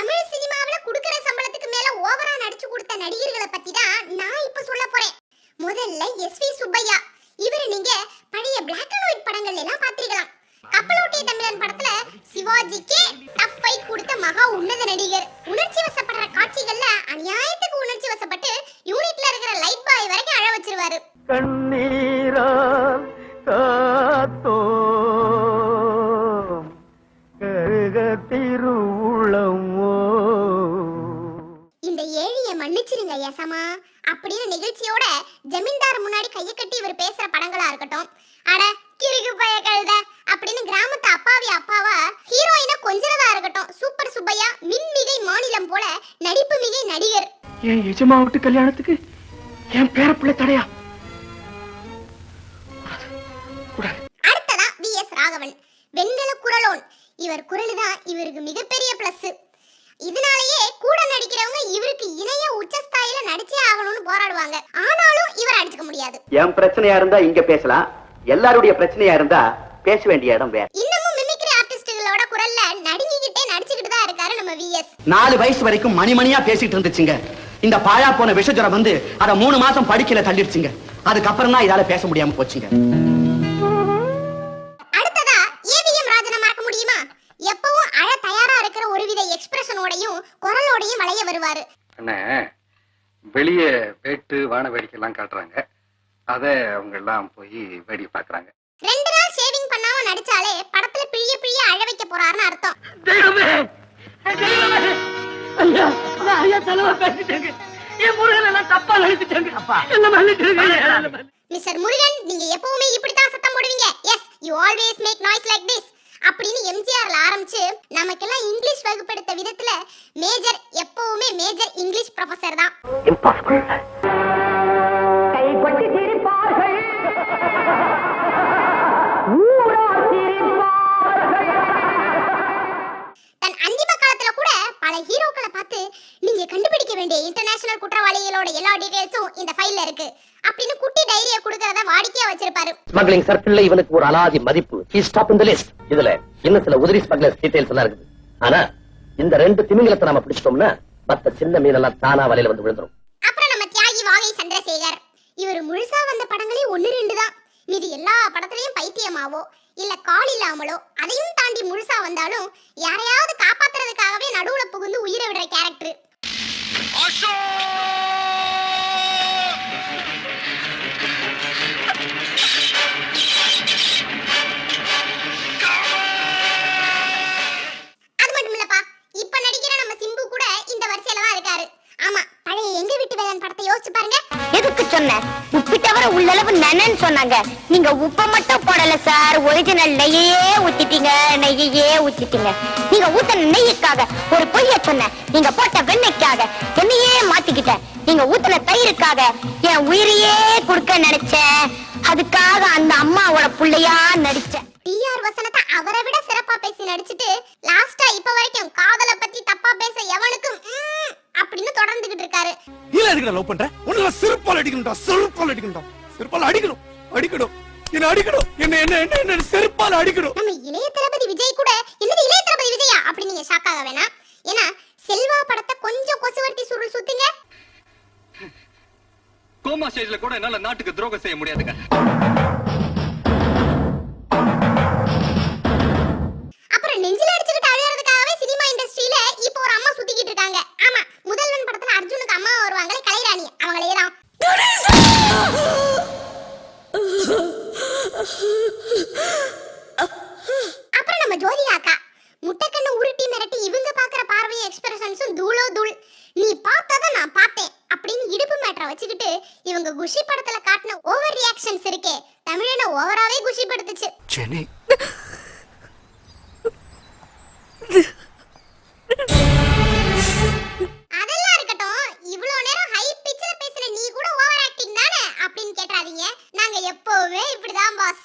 தமிழ் சினிமாவுல குடுக்கிற சம்பளத்துக்கு மேல ஓவரா நடிச்சு கொடுத்த நடிகர்களை பத்தி தான் நான் இப்ப சொல்ல போறேன். முதல்ல எஸ் வி சுப்பையா. இவரு நீங்க பழைய பிளாக் அண்ட் ஒயிட் படங்கள் எல்லாம் மன்னிச்சிருங்க யசமா அப்படின்னு நிகழ்ச்சியோட ஜமீன்தார் முன்னாடி கையை கட்டி இவர் பேசுற படங்களா இருக்கட்டும். அட கிறுக்கு பய கழுத. அப்படின்னு கிராமத்து அப்பாவி அப்பாவா ஹீரோயினை கொஞ்சறதா இருக்கட்டும். சூப்பர் சுப்பையா மின்மிகை மாநிலம் போல நடிப்பு மிகை நடிகர். என் எஜமா விட்டு கல்யாணத்துக்கு என் பேரப்பிள்ளை தடையா? அடுத்ததா வி எஸ் ராகவன். வெண்கல குரலோன். இவர் குரல் தான் இவருக்கு மிகப்பெரிய பிளஸ் இதனாலேயே கூட நடிக்கிறவங்க இவருக்கு இணைய உச்சஸ்தாயில நடிச்சே ஆகணும்னு போராடுவாங்க. ஆனாலும் இவர் அடிச்சுக்க முடியாது. என் பிரச்சனையா இருந்தா இங்க பேசலாம். எல்லாருடைய பிரச்சனையா இருந்தா பேச வேண்டிய இடம் வேற. இன்னமும் மிமிக்ரி ஆர்டிஸ்டுகளோட குரல்ல நடுங்கிக்கிட்டே நடிச்சுக்கிட்டு தான் இருக்காரு நம்ம விஎஸ் நாலு வயசு வரைக்கும் மணிமணியா பேசிட்டு இருந்துச்சுங்க. இந்த பாழா போன விஷஜரம் வந்து அத மூணு மாசம் படிக்கல தள்ளிடுச்சுங்க. அதுக்கப்புறம் தான் இதால பேச முடியாம போச்சுங்க. அண்ணே வெளியே வேட்டு வான வேடிக்கைலாம் காட்டுறாங்க. அதை அவங்க எல்லாம் போய் வேடிக்கை பார்க்கறாங்க. ரெண்டு நாள் ஷேவிங் பண்ணாம நடிச்சாலே படத்துல பிழிய பிழிய அழ வைக்க போறாருன்னு அர்த்தம். தெய்வமே! தெய்வமே! ஐயா நான் ஐயா தலைவா பேசிட்டேங்க. என் முருகன் எல்லாம் தப்பா நினைச்சிட்டாங்க. அப்பா என்ன மன்னிச்சிருங்க மிஸ்டர் முருகன் நீங்க எப்பவுமே இப்படித்தான் சத்தம் போடுவீங்க. Yes you always make noise like this அப்படின்னு எம்ஜிஆர்ல ஆரம்பிச்சு நமக்கெல்லாம் இங்கிலீஷ் வகுப்பெடுத்த விதத்துல மேஜர் எப்பவுமே மேஜர் இங்கிலீஷ் ப்ரொஃபசர் தான். அந்திம காலத்துல கூட பல ஹீரோக்களை பார்த்து நீங்க கண்டுபிடிக்க வேண்டிய இன்டர்நேஷனல் குற்றவாளிகளோட எல்லா டீடைல்ஸும் இந்த ஃபைல்ல இருக்கு. டைரியை கொடுக்கறத வாடிக்கையா வச்சிருப்பாரு. ஸ்மக்லிங் சர்க்கிள்ல இவனுக்கு ஒரு அலாதி மதிப்பு. ஹி ஸ்டாப் இந்த லிஸ்ட் இதுல இன்னும் சில உதிரி ஸ்மக்லர்ஸ் டீடைல்ஸ் எல்லாம் இருக்குது. ஆனா இந்த ரெண்டு திமிங்கலத்தை நாம பிடிச்சிட்டோம்னா மத்த சின்ன மீனெல்லாம் தானா வலையில வந்து விழுந்துரும். அப்புறம் நம்ம தியாகி வாகை சந்திரசேகர். இவர் முழுசா வந்த படங்களே ஒன்னு ரெண்டு தான். மீதி எல்லா படத்துலயும் பைத்தியமாவோ இல்ல கால் இல்லாமலோ அதையும் தாண்டி முழுசா வந்தாலும் யாரையாவது காப்பாத்துறதுக்காகவே நடுவுல புகுந்து உயிரை விடுற கேரக்டர் அது உப்பு தவிர உள்ளளவு நனன்னு சொன்னாங்க. நீங்க உப்ப மட்டும் போடல சார். ஒரிஜினல் நெய்யே ஊத்திட்டீங்க. நெய்யே ஊத்திட்டீங்க. நீங்க ஊத்தின நெய்யுக்காக ஒரு பொய்ய சொன்ன நீங்க போட்ட வெண்ணெய்க்காக என்னையே மாத்திக்கிட்டேன் நீங்க ஊத்தின தயிருக்காக என் உயிரையே கொடுக்க நினைச்சேன். அதுக்காக அந்த அம்மாவோட புள்ளையா நடிச்சேன் டிஆர் வசனத்தை அவரை விட சிறப்பா பேசி நடிச்சிட்டு லாஸ்டா இப்ப வரைக்கும் காதலை பத்தி தப்பா பேச எவனுக்கும் ம்ம் அப்படின்னு தொடர்ந்துகிட்டு இருக்காரு நீ எதுக்கு லவ் பண்ற உன்ன செருப்பால் அடிக்கணும்டா செருப்பால் அடிக்கணும்டா. செருப்பால் அடிக்கணும் அடிக்கணும். என்ன அடிக்கணும். என்ன என்ன என்ன என்ன செருப்பால் அடிக்கணும். நம்ம இளைய தளபதி விஜய் கூட என்னது இளைய தளபதி விஜயா? அப்படின்னு நீங்க ஷாக் ஆக வேணாம். ஏன்னா செல்வா படத்தை கொஞ்சம் கொசுவர்த்தி சுருள் சுத்துங்க. கோமா ஸ்டேஜ்ல கூட என்னால நாட்டுக்கு துரோகம் செய்ய முடியாதுங்க. அப்புறம் நம்ம ஜோதி அக்கா முட்டைக்கண்ணு உருட்டி மிரட்டி இவங்க பாக்குற பார்வையும் எக்ஸ்பிரஷன்ஸும் தூளோ தூள். நீ பார்த்ததை நான் பார்த்தேன் அப்படின்னு இடுப்பு மேட்டரை வச்சுக்கிட்டு இவங்க குஷி படத்துல காட்டின ஓவர் ரியாக்ஷன்ஸ் இருக்கே தமிழனை ஓவராவே குஷி படுத்துச்சு. அதெல்லாம் இருக்கட்டும் இவ்வளவு நேரம் ஹை பிச்சில் பேசின நீ கூட ஓவர் ஆக்டிங் தானே அப்படின்னு கேட்றாதீங்க நாங்க எப்பவுமே இப்படிதான் பாஸ்